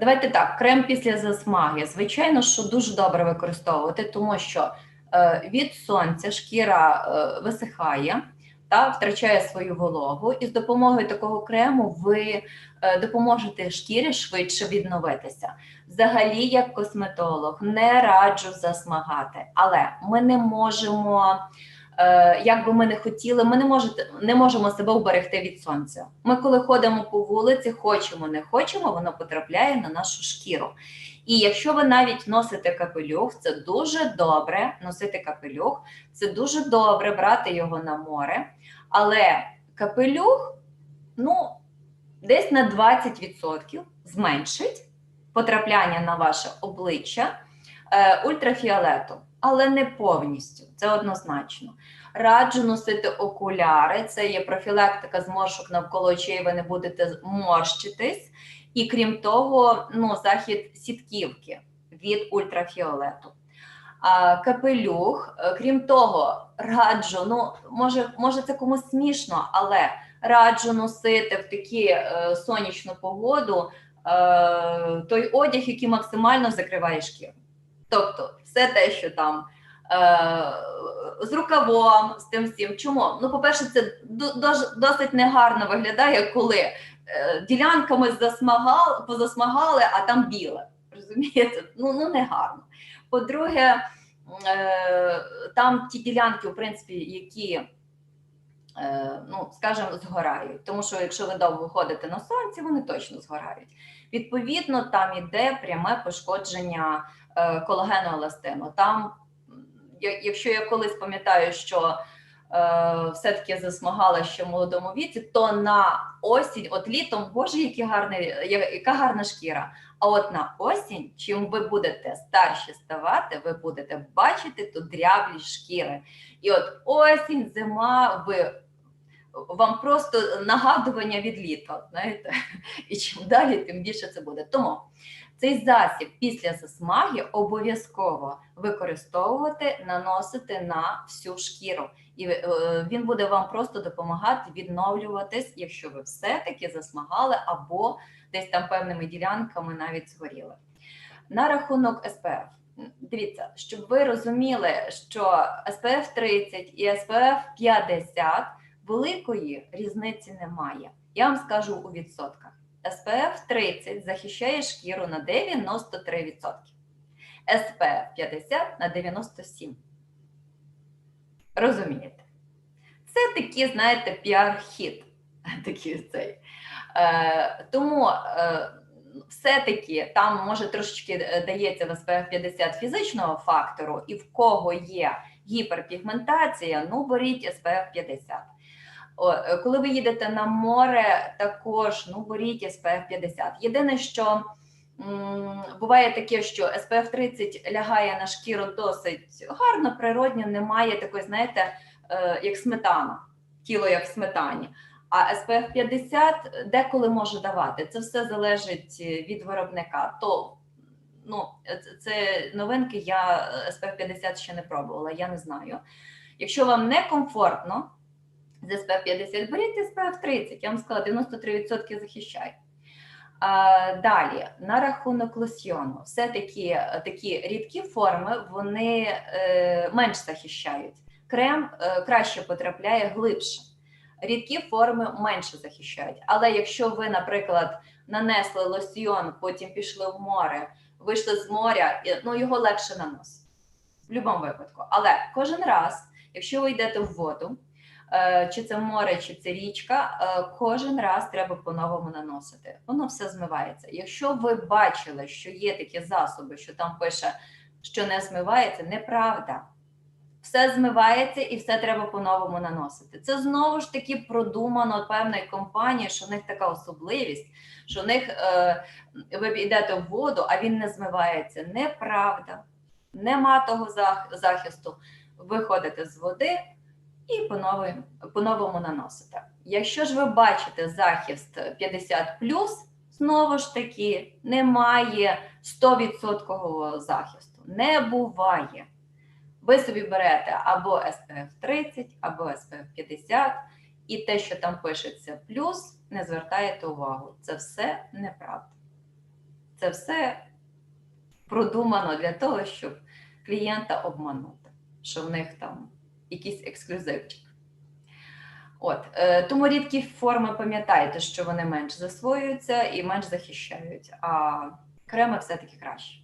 Давайте так, крем після засмаги. Звичайно, що дуже добре використовувати, тому що е, від сонця шкіра е, висихає та втрачає свою вологу, і з допомогою такого крему ви е, допоможете шкірі швидше відновитися. Взагалі, як косметолог, не раджу засмагати, але ми не можемо. Е, Як би ми не хотіли, ми не можете не можемо себе уберегти від сонця. Ми, коли ходимо по вулиці, хочемо, не хочемо, воно потрапляє на нашу шкіру. І якщо ви навіть носите капелюх, це дуже добре носити капелюх, це дуже добре брати його на море. Але капелюх, ну, десь на 20% зменшить потрапляння на ваше обличчя е, ультрафіолету, але не повністю, це однозначно. Раджу носити окуляри, це є профілактика зморшок навколо очей, ви не будете морщитись. І крім того, ну, захід сітківки від ультрафіолету. А, капелюх, е, крім того, раджу, ну, може, може це комусь смішно, але раджу носити в такі е, сонячну погоду е, той одяг, який максимально закриває шкіру. Тобто, все те, що там е, з рукавом, з тим всім. Чому? Ну, по-перше, це досить негарно виглядає, коли е, ділянками засмагали, позасмагали, а там біле. Розумієте? Ну, ну не гарно. По-друге, е, там ті ділянки, в принципі, які, е, ну, скажімо, згорають. Тому що якщо ви довго ходите на сонці, вони точно згорають. Відповідно, там іде пряме пошкодження е, колагену еластину. Там, якщо я колись пам'ятаю, що е, все-таки засмагала ще в молодому віці, то на осінь, от літом, боже, який гарний, яка гарна шкіра. А от на осінь, чим ви будете старші ставати, ви будете бачити ту дряблі шкіри. І от осінь, зима, ви вам просто нагадування від літа, знаєте, і чим далі, тим більше це буде. Тому цей засіб після засмаги обов'язково використовувати, наносити на всю шкіру. І е, він буде вам просто допомагати відновлюватись, якщо ви все-таки засмагали або десь там певними ділянками навіть згоріли. На рахунок СПФ. Дивіться, щоб ви розуміли, що SPF 30 і SPF 50 великої різниці немає. Я вам скажу у відсотках. SPF 30 захищає шкіру на 93%, SPF 50 на 97%. Розумієте? Це такі, знаєте, піар-хід. Е, тому е, все-таки там може трошечки е, дається в SPF 50 фізичного фактору, і в кого є гіперпігментація, ну беріть SPF 50. О, е, коли ви їдете на море, також ну беріть SPF 50. Єдине, що м, буває таке, що SPF 30 лягає на шкіру досить гарно, природньо, немає такої, знаєте, е, як сметана, тіло як в сметані. А SPF 50 деколи може давати. Це все залежить е, від виробника. То ну, це- це новинки. Я е, SPF 50 ще не пробувала, я не знаю. Якщо вам не комфортно з SPF 50, беріть SPF 30. Я вам сказала, 93% захищає. А, далі, на рахунок лосьйону, все-таки такі рідкі форми вони е, менш захищають. Крем е, краще потрапляє глибше. Рідкі форми менше захищають. Але якщо ви, наприклад, нанесли лосьйон, потім пішли в море, вийшли з моря, ну його легше наносити. В будь-якому випадку. Але кожен раз, якщо ви йдете в воду, чи це море, чи це річка, е, кожен раз треба по-новому наносити. Воно все змивається. Якщо ви бачили, що є такі засоби, що там пише, що не змивається, неправда. Все змивається і все треба по-новому наносити. Це знову ж таки продумано певною компанією, що в них така особливість, що в них е, ви йдете в воду, а він не змивається. Неправда. Нема того захисту. Ви ходите з води і по-новому, наносите. Якщо ж ви бачите захист 50 знову ж таки немає 100% захисту. Не буває. Ви собі берете або SPF 30, або SPF 50, і те, що там пишеться плюс, не звертаєте увагу. Це все неправда. Це все продумано для того, щоб клієнта обманути, що в них там якийсь ексклюзивчик. От, е, тому рідкі форми пам'ятайте, що вони менш засвоюються і менш захищають, а креми все-таки краще.